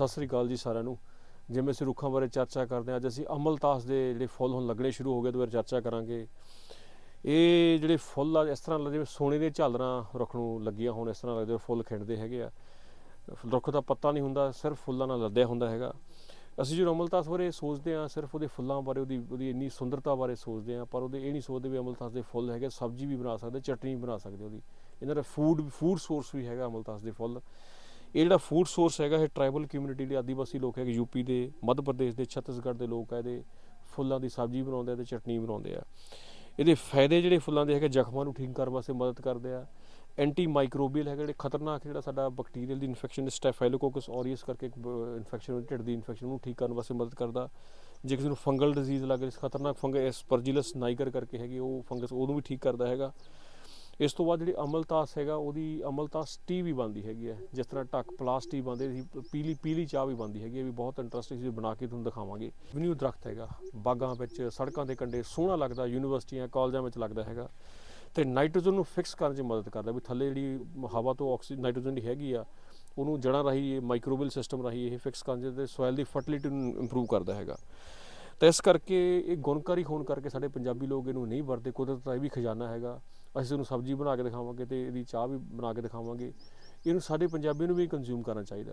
ਸਤਿ ਸ੍ਰੀ ਅਕਾਲ ਜੀ ਸਾਰਿਆਂ ਨੂੰ। ਜਿਵੇਂ ਅਸੀਂ ਰੁੱਖਾਂ ਬਾਰੇ ਚਰਚਾ ਕਰਦੇ ਹਾਂ, ਅੱਜ ਅਸੀਂ ਅਮਲਤਾਸ ਦੇ ਜਿਹੜੇ ਫੁੱਲ ਹੁਣ ਲੱਗਣੇ ਸ਼ੁਰੂ ਹੋ ਗਏ ਤੇ ਬਾਰੇ ਚਰਚਾ ਕਰਾਂਗੇ। ਇਹ ਜਿਹੜੇ ਫੁੱਲ ਆ, ਇਸ ਤਰ੍ਹਾਂ ਲੱਗਦੇ ਜਿਵੇਂ ਸੋਨੇ ਦੇ ਝਾਲਰਾਂ ਰੁੱਖ ਨੂੰ ਲੱਗੀਆਂ ਹੁਣ, ਇਸ ਤਰ੍ਹਾਂ ਲੱਗਦੇ ਫੁੱਲ ਖਿੰਡਦੇ ਹੈਗੇ ਆ। ਰੁੱਖ ਦਾ ਪੱਤਾ ਨਹੀਂ ਹੁੰਦਾ, ਸਿਰਫ ਫੁੱਲਾਂ ਨਾਲ ਲੱਦਿਆ ਹੁੰਦਾ ਹੈਗਾ। ਅਸੀਂ ਜਦੋਂ ਅਮਲਤਾਸ ਬਾਰੇ ਸੋਚਦੇ ਹਾਂ, ਸਿਰਫ ਉਹਦੇ ਫੁੱਲਾਂ ਬਾਰੇ, ਉਹਦੀ ਉਹਦੀ ਇੰਨੀ ਸੁੰਦਰਤਾ ਬਾਰੇ ਸੋਚਦੇ ਹਾਂ, ਪਰ ਉਹਦੇ ਇਹ ਨਹੀਂ ਸੋਚਦੇ ਵੀ ਅਮਲਤਾਸ ਦੇ ਫੁੱਲ ਹੈਗੇ, ਸਬਜ਼ੀ ਵੀ ਬਣਾ ਸਕਦੇ, ਚਟਨੀ ਵੀ ਬਣਾ ਸਕਦੇ ਉਹਦੀ। ਇਹਨਾਂ ਦਾ ਫੂਡ ਫੂਡ ਸੋਰਸ ਵੀ ਹੈਗਾ ਅਮਲਤਾਸ ਦੇ ਫੁੱਲ। ਇਹ ਜਿਹੜਾ ਫੂਡ ਸੋਰਸ ਹੈਗਾ, ਇਹ ਟ੍ਰਾਈਬਲ ਕਮਿਊਨਿਟੀ ਦੇ ਆਦੀਵਾਸੀ ਲੋਕ ਹੈਗੇ ਯੂਪੀ ਦੇ, ਮੱਧ ਪ੍ਰਦੇਸ਼ ਦੇ, ਛੱਤੀਸਗੜ੍ਹ ਦੇ ਲੋਕ ਆ ਇਹਦੇ। ਫੁੱਲਾਂ ਦੀ ਸਬਜ਼ੀ ਬਣਾਉਂਦੇ ਆ ਤੇ ਚਟਨੀ ਬਣਾਉਂਦੇ ਆ। ਇਹਦੇ ਫਾਇਦੇ ਜਿਹੜੇ ਫੁੱਲਾਂ ਦੇ ਹੈਗੇ, ਜ਼ਖਮਾਂ ਨੂੰ ਠੀਕ ਕਰਨ ਵਾਸਤੇ ਮਦਦ ਕਰਦੇ ਆ। ਐਂਟੀ ਮਾਈਕਰੋਬੀਅਲ ਹੈਗਾ ਜਿਹੜੇ ਖਤਰਨਾਕ ਜਿਹੜਾ ਸਾਡਾ ਬੈਕਟੀਰੀਅਲ ਦੀ ਇਨਫੈਕਸ਼ਨ ਸਟੈਫਾਈਲੋਕੋਕਸ ਔਰੀਅਸ ਕਰਕੇ ਇੱਕ ਇਨਫੈਕਸ਼ਨ ਢਿੱਡ ਦੀ ਇਨਫੈਕਸ਼ਨ ਨੂੰ ਠੀਕ ਕਰਨ ਵਾਸਤੇ ਮਦਦ ਕਰਦਾ। ਜੇ ਕਿਸੇ ਨੂੰ ਫੰਗਲ ਡਿਜ਼ੀਜ਼ ਲੱਗ ਰਹੀ, ਖਤਰਨਾਕ ਫੰਗਸ ਪਰਜੀਲਸ ਨਾਈਗਰ ਕਰਕੇ ਹੈਗੀ, ਉਹ ਫੰਗਸ ਉਹਨੂੰ ਵੀ ਠੀਕ ਕਰਦਾ ਹੈਗਾ। ਇਸ ਤੋਂ ਬਾਅਦ ਜਿਹੜੀ ਅਮਲਤਾਸ ਹੈਗਾ, ਉਹਦੀ ਅਮਲਤਾਸ ਟੀ ਵੀ ਬਣਦੀ ਹੈਗੀ ਹੈ। ਜਿਸ ਤਰ੍ਹਾਂ ਟੱਕ ਪਲਾਸਟੀ ਬਣਦੇ ਸੀ ਪੀਲੀ ਪੀਲੀ ਚਾਹ ਵੀ ਬਣਦੀ ਹੈਗੀ ਹੈ। ਵੀ ਬਹੁਤ ਇੰਟਰਸਟਿੰਗ ਸੀ ਬਣਾ ਕੇ ਤੁਹਾਨੂੰ ਦਿਖਾਵਾਂਗੇ। ਵਨਿਊ ਦਰਖਤ ਹੈਗਾ, ਬਾਗਾਂ ਵਿੱਚ, ਸੜਕਾਂ ਦੇ ਕੰਢੇ, ਸੋਹਣਾ ਲੱਗਦਾ, ਯੂਨੀਵਰਸਿਟੀਆਂ, ਕਾਲਜਾਂ ਵਿੱਚ ਲੱਗਦਾ ਹੈਗਾ। ਤੇ ਨਾਈਟ੍ਰੋਜਨ ਨੂੰ ਫਿਕਸ ਕਰਨ 'ਚ ਮਦਦ ਕਰਦਾ, ਵੀ ਥੱਲੇ ਜਿਹੜੀ ਹਵਾ ਤੋਂ ਆਕਸੀਜਨ ਨਾਈਟ੍ਰੋਜਨ ਦੀ ਹੈਗੀ ਆ, ਉਹਨੂੰ ਜੜਾਂ ਰਾਹੀਂ, ਇਹ ਮਾਈਕਰੋਬੀਅਲ ਸਿਸਟਮ ਰਾਹੀਂ ਇਹ ਫਿਕਸ ਕਰਨ 'ਚ ਤੇ ਸੋਇਲ ਦੀ ਫਰਟੀਲਿਟੀ ਨੂੰ ਇੰਪਰੂਵ ਕਰਦਾ ਹੈਗਾ। ਤਾਂ ਇਸ ਕਰਕੇ ਇਹ ਗੁਣਕਾਰੀ ਹੋਣ ਕਰਕੇ ਸਾਡੇ ਪੰਜਾਬੀ ਲੋਕ ਇਹਨੂੰ ਨਹੀਂ ਵਰਤੇ ਕੁਦਰਤ ਦਾ ਇਹ ਵੀ ਖਜ਼ਾਨਾ ਹੈਗਾ। ਅਸੀਂ ਇਹਨੂੰ ਸਬਜ਼ੀ ਬਣਾ ਕੇ ਦਿਖਾਵਾਂਗੇ ਤੇ ਇਹਦੀ ਚਾਹ ਵੀ ਬਣਾ ਕੇ ਦਿਖਾਵਾਂਗੇ। ਇਹਨੂੰ ਸਾਡੇ ਪੰਜਾਬੀ ਨੂੰ ਵੀ ਕੰਜ਼ਿਊਮ ਕਰਨਾ ਚਾਹੀਦਾ।